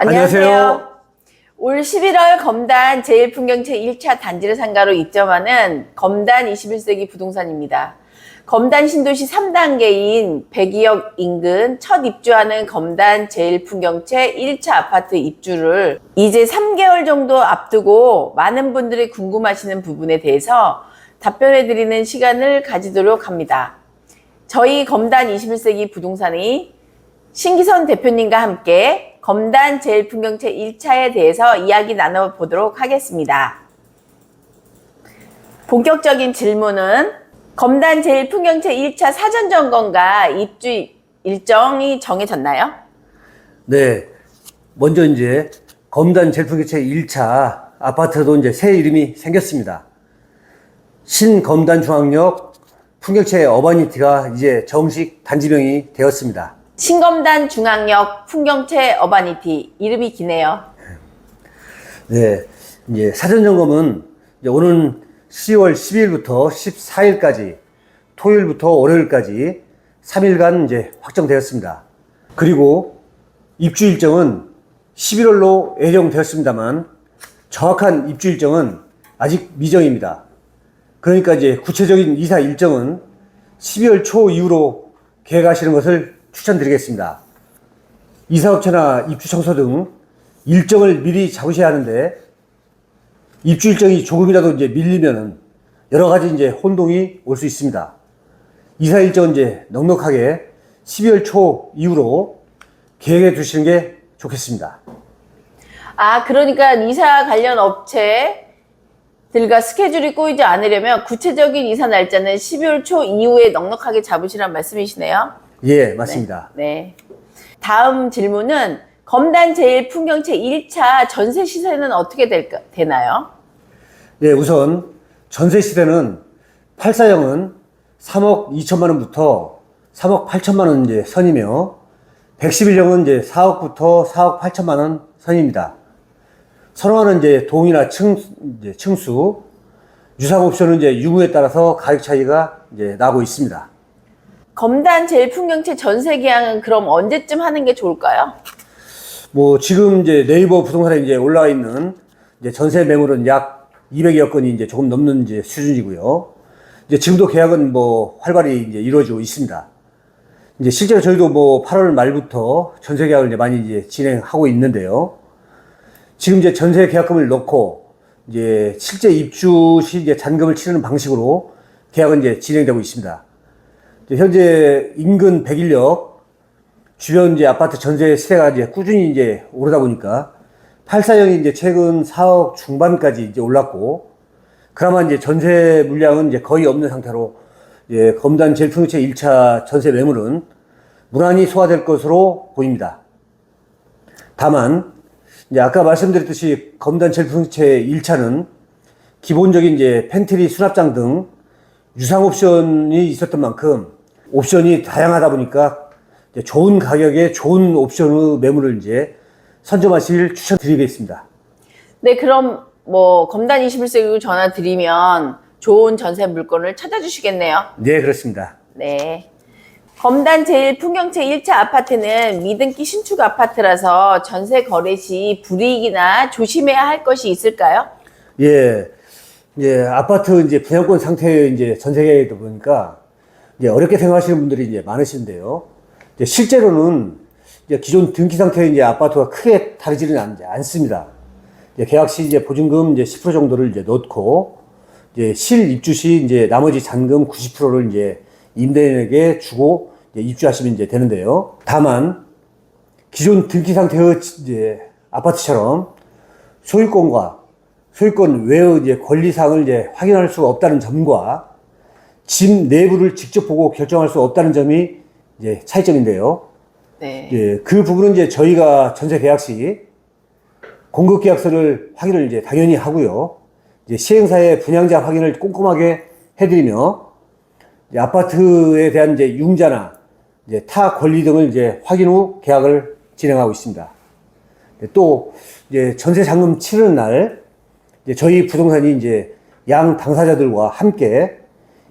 안녕하세요. 올 11월 검단 제일풍경채 1차 단지를 상가로 입점하는 검단 21세기 부동산입니다. 검단 신도시 3단계인 102역 인근 첫 입주하는 검단 제일풍경채 1차 아파트 입주를 이제 3개월 정도 앞두고 많은 분들이 궁금하시는 부분에 대해서 답변해 드리는 시간을 가지도록 합니다. 저희 검단 21세기 부동산이 신기선 대표님과 함께 검단 제일풍경채 1차에 대해서 이야기 나눠보도록 하겠습니다. 본격적인 질문은 검단 제일풍경채 1차 사전 점검과 입주 일정이 정해졌나요? 네. 먼저 이제 검단 제일풍경채 1차 아파트도 이제 새 이름이 생겼습니다. 신검단 중앙역 풍경채 어바니티가 이제 정식 단지명이 되었습니다. 신검단 중앙역 풍경채 어바니티 이름이 기네요. 네. 이제 사전 점검은 이제 오는 10월 12일부터 14일까지 토요일부터 월요일까지 3일간 이제 확정되었습니다. 그리고 입주 일정은 11월로 예정되었습니다만 정확한 입주 일정은 아직 미정입니다. 그러니까 이제 구체적인 이사 일정은 12월 초 이후로 계획하시는 것을 추천드리겠습니다. 이사업체나 입주 청소 등 일정을 미리 잡으셔야 하는데 입주 일정이 조금이라도 이제 밀리면은 여러 가지 이제 혼동이 올 수 있습니다. 이사 일정은 이제 넉넉하게 12월 초 이후로 계획해 두시는 게 좋겠습니다. 아, 그러니까 이사 관련 업체들과 스케줄이 꼬이지 않으려면 구체적인 이사 날짜는 12월 초 이후에 넉넉하게 잡으시란 말씀이시네요. 예, 맞습니다. 네. 다음 질문은 검단 제일 풍경채 1차 전세 시세는 어떻게 될까, 되나요? 예, 우선 전세 시대는 84형은 3억 2천만 원부터 3억 8천만 원 이제 선이며 111형은 이제 4억부터 4억 8천만 원 선입니다. 선호하는 이제 동이나 층, 이제 층수, 유상 옵션은 이제 유무에 따라서 가격 차이가 이제 나고 있습니다. 검단 제일 풍경채 전세 계약은 그럼 언제쯤 하는 게 좋을까요? 뭐 지금 이제 네이버 부동산에 이제 올라와 있는 이제 전세 매물은 약 200여 건이 이제 조금 넘는 이제 수준이고요. 이제 지금도 계약은 뭐 활발히 이제 이루어지고 있습니다. 이제 실제로 저희도 뭐 8월 말부터 전세 계약을 이제 많이 이제 진행하고 있는데요. 지금 이제 전세 계약금을 넣고 이제 실제 입주 시 이제 잔금을 치르는 방식으로 계약은 이제 진행되고 있습니다. 현재 인근 101역 주변 이제 아파트 전세 시세가 이제 꾸준히 이제 오르다 보니까 84형이 이제 최근 4억 중반까지 이제 올랐고 그나마 이제 전세 물량은 이제 거의 없는 상태로 예, 검단 제일풍채 1차 전세 매물은 무난히 소화될 것으로 보입니다. 다만 이제 아까 말씀드렸듯이 검단 제일풍채 1차는 기본적인 이제 팬트리 수납장 등 유상 옵션이 있었던 만큼 옵션이 다양하다 보니까 좋은 가격에 좋은 옵션의 매물을 이제 선점하실 추천드리겠습니다. 네, 그럼 뭐 검단 21세기 전화 드리면 좋은 전세 물건을 찾아주시겠네요. 네, 그렇습니다. 네. 검단 제일 풍경채 1차 아파트는 미등기 신축 아파트라서 전세 거래 시 불이익이나 조심해야 할 것이 있을까요? 예, 이제 아파트 이제 분양권 상태의 이제 전세계이다 보니까 이제 어렵게 생각하시는 분들이 이제 많으신데요. 이제 실제로는 이제 기존 등기 상태의 이제 아파트가 크게 다르지는 않, 않습니다. 이제 계약 시 이제 보증금 이제 10% 정도를 이제 넣고 이제 실 입주 시 이제 나머지 잔금 90%를 이제 임대인에게 주고 이제 입주하시면 이제 되는데요. 다만 기존 등기 상태의 이제 아파트처럼 소유권과 소유권 외의 이제 권리사항을 이제 확인할 수가 없다는 점과 집 내부를 직접 보고 결정할 수 없다는 점이 이제 차이점인데요. 네. 예, 그 부분은 이제 저희가 전세 계약 시 공급 계약서를 확인을 이제 당연히 하고요. 이제 시행사의 분양자 확인을 꼼꼼하게 해드리며 이제 아파트에 대한 이제 융자나 이제 타 권리 등을 이제 확인 후 계약을 진행하고 있습니다. 네, 또 이제 전세 잔금 치르는 날 이제 저희 부동산이 이제 양 당사자들과 함께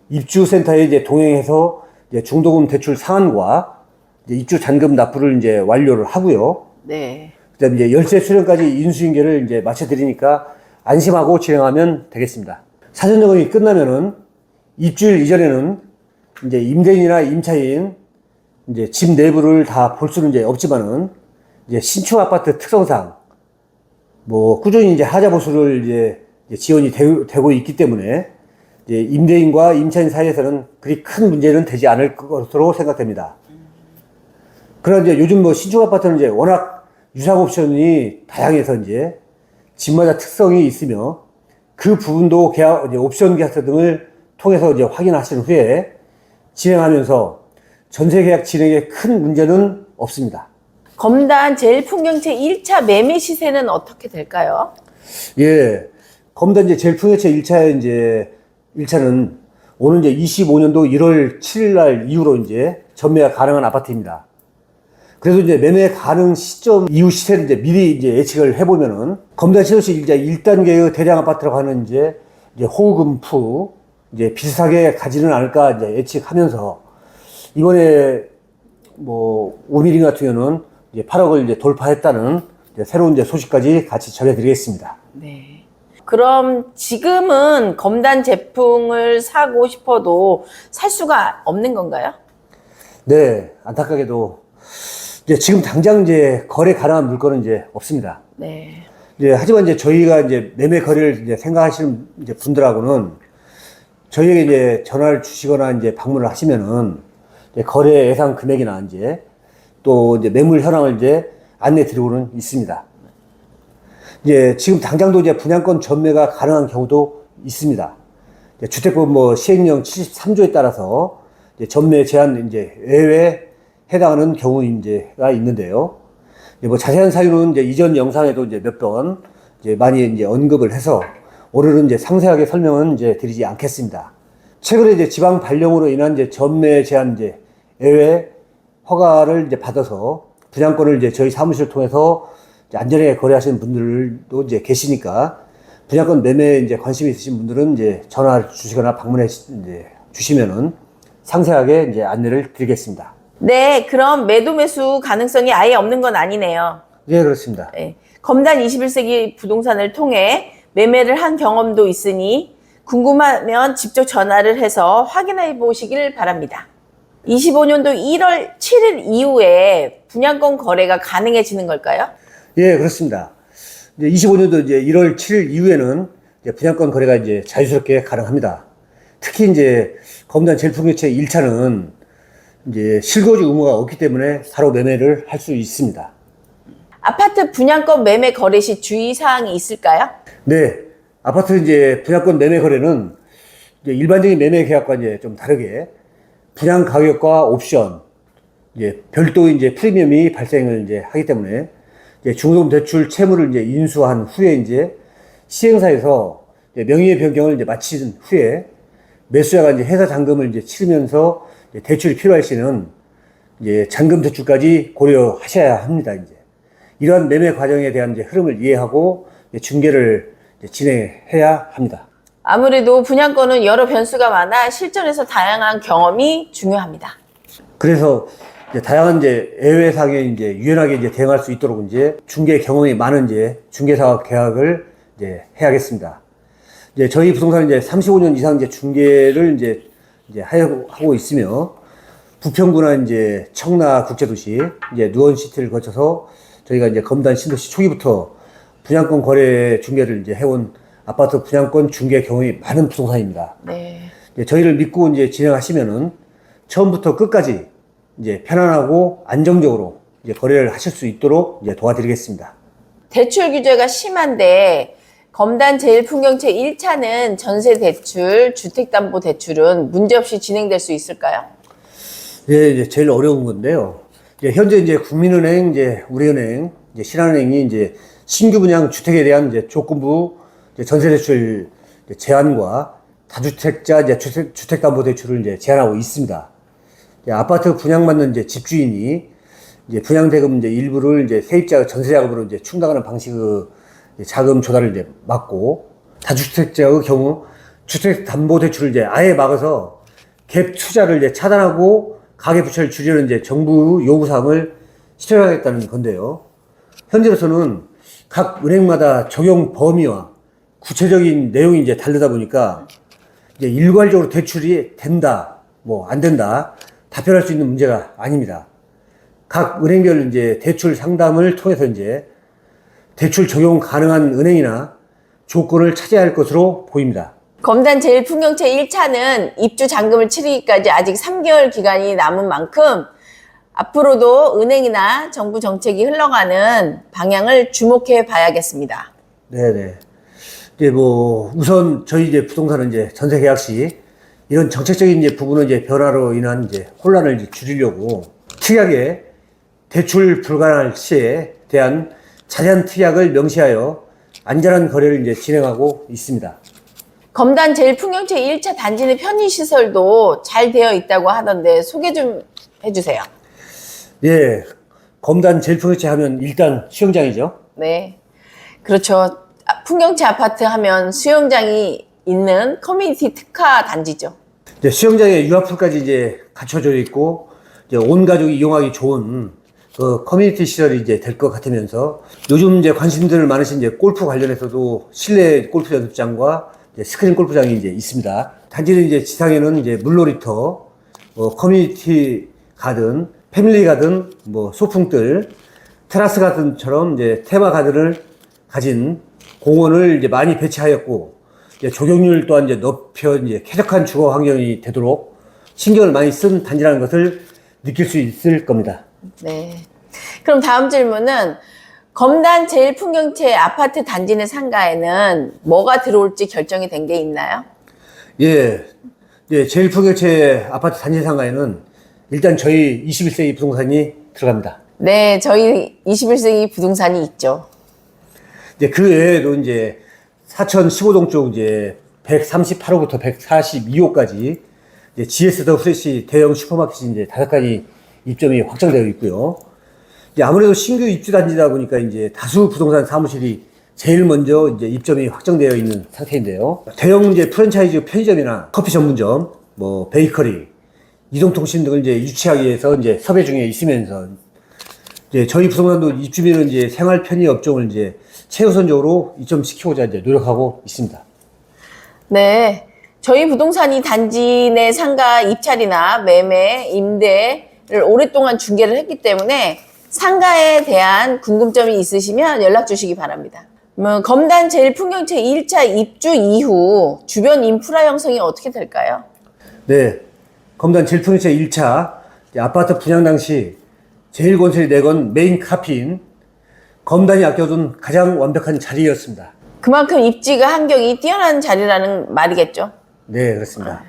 입주센터에 이제 동행해서 이제 중도금 대출 상환과 이제 입주 잔금 납부를 이제 완료를 하고요. 네. 그다음에 이제 열세 수령까지 인수인계를 이제 마쳐드리니까 안심하고 진행하면 되겠습니다. 사전 점검이 끝나면은 입주일 이전에는 이제 임대인이나 임차인 이제 집 내부를 다 볼 수는 이제 없지만은 이제 신축 아파트 특성상 뭐 꾸준히 이제 하자 보수를 이제 지원이 되, 고 있기 때문에 임대인과 임차인 사이에서는 그리 큰 문제는 되지 않을 것으로 생각됩니다. 그러나 이제 요즘 뭐 신축 아파트는 이제 워낙 유상 옵션이 다양해서 이제 집마다 특성이 있으며 그 부분도 계약, 이제 옵션 계약서 등을 통해서 이제 확인하신 후에 진행하면서 전세 계약 진행에 큰 문제는 없습니다. 검단 제일 풍경채 1차 매매 시세는 어떻게 될까요? 예. 검단 이제 제일 풍요채 1차 이제 1차는 오는 이제 25년도 1월 7일 날 이후로 이제 전매가 가능한 아파트입니다. 그래서 이제 매매 가능 시점 이후 시세를 이제 미리 이제 예측을 해보면은 검단 신도시 이제 1단계의 대량 아파트라고 하는 이제 이제 호금프 이제 비슷하게 가지는 않을까 이제 예측하면서 이번에 뭐 오미린 같은 경우는 이제 8억을 이제 돌파했다는 이제 새로운 이제 소식까지 같이 전해드리겠습니다. 네. 그럼 지금은 검단 제품을 사고 싶어도 살 수가 없는 건가요? 네, 안타깝게도 이제 지금 당장 이제 거래 가능한 물건은 이제 없습니다. 네. 이제 하지만 이제 저희가 이제 매매 거래를 이제 생각하시는 이제 분들하고는 저희에게 이제 전화를 주시거나 이제 방문을 하시면은 이제 거래 예상 금액이나 이제 또 이제 매물 현황을 이제 안내 드리고는 있습니다. 이제 지금 당장도 이제 분양권 전매가 가능한 경우도 있습니다. 주택법 뭐 시행령 73조에 따라서 전매 제한 이제 외에 해당하는 경우 이제가 있는데요. 뭐 자세한 사유는 이제 이전 영상에도 이제 몇 번 이제 많이 이제 언급을 해서 오늘은 이제 상세하게 설명은 이제 드리지 않겠습니다. 최근에 이제 지방 발령으로 인한 이제 전매 제한 이제 예외 허가를 이제 받아서 분양권을 이제 저희 사무실을 통해서 안전하게 거래하시는 분들도 이제 계시니까 분양권 매매에 이제 관심이 있으신 분들은 이제 전화 주시거나 방문해 이제 주시면은 상세하게 이제 안내를 드리겠습니다. 네, 그럼 매도 매수 가능성이 아예 없는 건 아니네요. 예, 그렇습니다. 네. 검단 21세기 부동산을 통해 매매를 한 경험도 있으니 궁금하면 직접 전화를 해서 확인해 보시길 바랍니다. 25년도 1월 7일 이후에 분양권 거래가 가능해지는 걸까요? 예, 그렇습니다. 이제 25년도 이제 1월 7일 이후에는 이제 분양권 거래가 이제 자유스럽게 가능합니다. 특히 이제 검단 제일풍요채 1차는 이제 실거주 의무가 없기 때문에 바로 매매를 할 수 있습니다. 아파트 분양권 매매 거래 시 주의사항이 있을까요? 네. 아파트 이제 분양권 매매 거래는 이제 일반적인 매매 계약과 이제 좀 다르게 분양 가격과 옵션, 이제 별도 이제 프리미엄이 발생을 이제 하기 때문에 중소금 대출 채무를 이제 인수한 후에 이제 시행사에서 이제 명의의 변경을 이제 마친 후에 매수자가 이제 회사 잔금을 이제 치르면서 이제 대출이 필요할 시는 이제 잔금 대출까지 고려하셔야 합니다. 이제 이러한 매매 과정에 대한 이제 흐름을 이해하고 이제 중개를 이제 진행해야 합니다. 아무래도 분양권은 여러 변수가 많아 실전에서 다양한 경험이 중요합니다. 그래서 이제 다양한 이제 애외상에 이제 유연하게 이제 대응할 수 있도록 이제 중개 경험이 많은 이제 중개사 계약을 이제 해야겠습니다. 이제 저희 부동산 이제 35년 이상 이제 중개를 이제 이제 하고 하고 있으며 부평구나 이제 청라 국제도시 이제 누원시티를 거쳐서 저희가 이제 검단 신도시 초기부터 분양권 거래 중개를 이제 해온 아파트 분양권 중개 경험이 많은 부동산입니다. 네. 저희를 믿고 이제 진행하시면은 처음부터 끝까지 이제 편안하고 안정적으로 이제 거래를 하실 수 있도록 이제 도와드리겠습니다. 대출 규제가 심한데 검단 제일풍경채 1차는 전세 대출, 주택담보 대출은 문제없이 진행될 수 있을까요? 예, 이제 제일 어려운 건데요. 이제 현재 이제 국민은행, 이제 우리은행, 이제 신한은행이 이제 신규 분양 주택에 대한 이제 조건부 이제 전세 대출 제한과 다주택자 이제 주택, 주택담보 대출을 이제 제한하고 있습니다. 이제 아파트 분양받는 이제 집주인이 이제 분양 대금 이제 일부를 이제 세입자 전세 자금으로 이제 충당하는 방식의 자금 조달을 이제 막고 다주택자의 경우 주택 담보 대출을 이제 아예 막아서 갭 투자를 이제 차단하고 가계 부채를 줄이는 이제 정부 요구 사항을 실현하겠다는 건데요. 현재로서는 각 은행마다 적용 범위와 구체적인 내용이 이제 다르다 보니까 이제 일괄적으로 대출이 된다, 뭐 안 된다 답변할 수 있는 문제가 아닙니다. 각 은행별 이제 대출 상담을 통해서 이제 대출 적용 가능한 은행이나 조건을 찾아야 할 것으로 보입니다. 검단 제일 풍경채 1차는 입주 잔금을 치르기까지 아직 3개월 기간이 남은 만큼 앞으로도 은행이나 정부 정책이 흘러가는 방향을 주목해 봐야겠습니다. 네네. 이제 뭐 우선 저희 이제 부동산은 이제 전세 계약 시 이런 정책적인 이제 부분은 이제 변화로 인한 이제 혼란을 이제 줄이려고 특약에 대출 불가능할 시에 대한 자세한 특약을 명시하여 안전한 거래를 이제 진행하고 있습니다. 검단 제일 풍경채 1차 단지 내 편의시설도 잘 되어 있다고 하던데 소개 좀 해주세요. 예. 검단 제일 풍요체 하면 일단 수영장이죠. 네. 그렇죠. 아, 풍경채 아파트 하면 수영장이 있는 커뮤니티 특화 단지죠. 이제 수영장에 유아풀까지 이제 갖춰져 있고 이제 온 가족이 이용하기 좋은 그 커뮤니티 시설이 이제 될 것 같으면서 요즘 이제 관심들 많으신 이제 골프 관련해서도 실내 골프 연습장과 이제 스크린 골프장이 이제 있습니다. 단지는 이제 지상에는 이제 물놀이터, 뭐 커뮤니티 가든, 패밀리 가든, 뭐 소풍들, 테라스 가든처럼 이제 테마 가든을 가진 공원을 이제 많이 배치하였고 이제 조경률 또한 이제 높여 이제 쾌적한 주거 환경이 되도록 신경을 많이 쓴 단지라는 것을 느낄 수 있을 겁니다. 네. 그럼 다음 질문은 검단 제일 풍경채 아파트 단지 내 상가에는 뭐가 들어올지 결정이 된 게 있나요? 예, 예, 제일 풍경채 아파트 단지 상가에는 일단 저희 21세기 부동산이 들어갑니다. 네, 저희 21세기 부동산이 있죠. 이제 그 외에도 이제 4015동 쪽 이제 138호부터 142호까지 이제 GS 더 프레시 대형 슈퍼마켓이 이제 다섯 가지 입점이 확정되어 있고요. 이제 아무래도 신규 입주 단지다 보니까 이제 다수 부동산 사무실이 제일 먼저 이제 입점이 확정되어 있는 상태인데요. 대형 이제 프랜차이즈 편의점이나 커피 전문점, 뭐 베이커리, 이동통신 등을 이제 유치하기 위해서 이제 섭외 중에 있으면서 이제 저희 부동산도 입주민은 이제 생활 편의 업종을 이제 최우선적으로 입점시키고자 이제 노력하고 있습니다. 네. 저희 부동산이 단지 내 상가 입찰이나 매매, 임대를 오랫동안 중개를 했기 때문에 상가에 대한 궁금점이 있으시면 연락 주시기 바랍니다. 뭐, 검단 제일 풍경채 1차 입주 이후 주변 인프라 형성이 어떻게 될까요? 네. 검단 질풍채 1차 아파트 분양 당시 제일 건설이 내건 메인 카피인 검단이 아껴둔 가장 완벽한 자리였습니다. 그만큼 입지가 환경이 뛰어난 자리라는 말이겠죠. 네, 그렇습니다.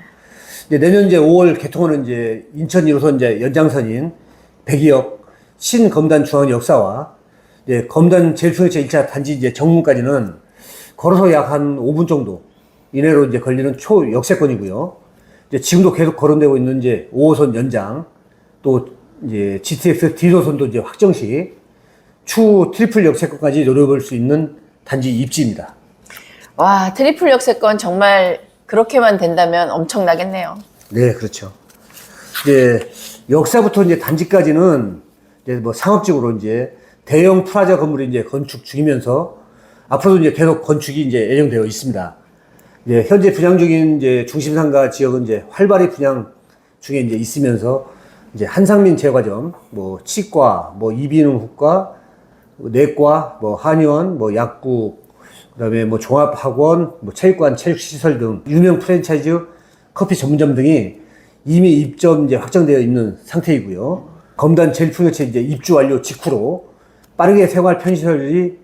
이제 내년 이제 5월 개통하는 이제 인천 1호선 이제 연장선인 백이역 신검단 중앙 역사와 이제 검단 제일풍채 1차 단지 이제 정문까지는 걸어서 약 한 5분 정도 이내로 이제 걸리는 초역세권이고요. 이제 지금도 계속 거론되고 있는 이제 5호선 연장 또 이제 GTX D호선도 이제 확정 시 추후 트리플 역세권까지 노려볼 수 있는 단지 입지입니다. 와, 트리플 역세권 정말 그렇게만 된다면 엄청나겠네요. 네, 그렇죠. 이제 역사부터 이제 단지까지는 이제 뭐 상업적으로 이제 대형 프라자 건물이 이제 건축 중이면서 앞으로도 이제 계속 건축이 이제 예정되어 있습니다. 이제 현재 분양 중인 이제 중심 상가 지역은 이제 활발히 분양 중에 이제 있으면서 이제 한상민 제과점, 뭐 치과, 뭐 이비인후과, 내과, 뭐 한의원, 뭐 약국, 그다음에 뭐 종합학원, 뭐 체육관, 체육시설 등 유명 프랜차이즈 커피 전문점 등이 이미 입점 이제 확정되어 있는 상태이고요. 검단 제일풍요체 이제 입주 완료 직후로 빠르게 생활 편의시설이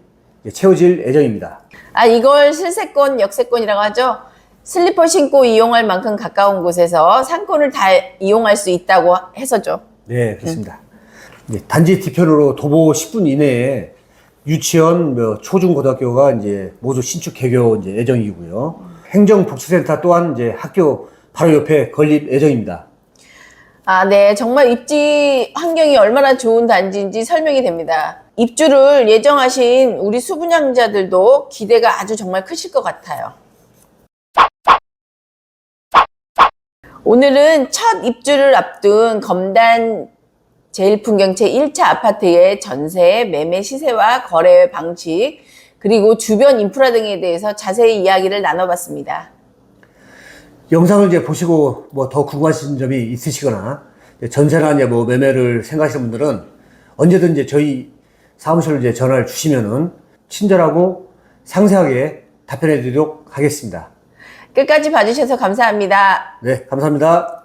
채워질 예정입니다. 아, 이걸 실세권, 역세권이라고 하죠. 슬리퍼 신고 이용할 만큼 가까운 곳에서 상권을 다 이용할 수 있다고 해서죠. 네, 그렇습니다. 이제 단지 뒤편으로 도보 10분 이내에 유치원, 뭐 초중고등학교가 이제 모두 신축 개교 이제 예정이고요. 행정복지센터 또한 이제 학교 바로 옆에 건립 예정입니다. 아, 네. 정말 입지 환경이 얼마나 좋은 단지인지 설명이 됩니다. 입주를 예정하신 우리 수분양자들도 기대가 아주 정말 크실 것 같아요. 오늘은 첫 입주를 앞둔 검단 제일풍경채 1차 아파트의 전세, 매매 시세와 거래 방식, 그리고 주변 인프라 등에 대해서 자세히 이야기를 나눠봤습니다. 영상을 이제 보시고 뭐 더 궁금하신 점이 있으시거나 전세나 이제 뭐 매매를 생각하시는 분들은 언제든 이제 저희 사무실로 이제 전화를 주시면은 친절하고 상세하게 답변해 드리도록 하겠습니다. 끝까지 봐주셔서 감사합니다. 네, 감사합니다.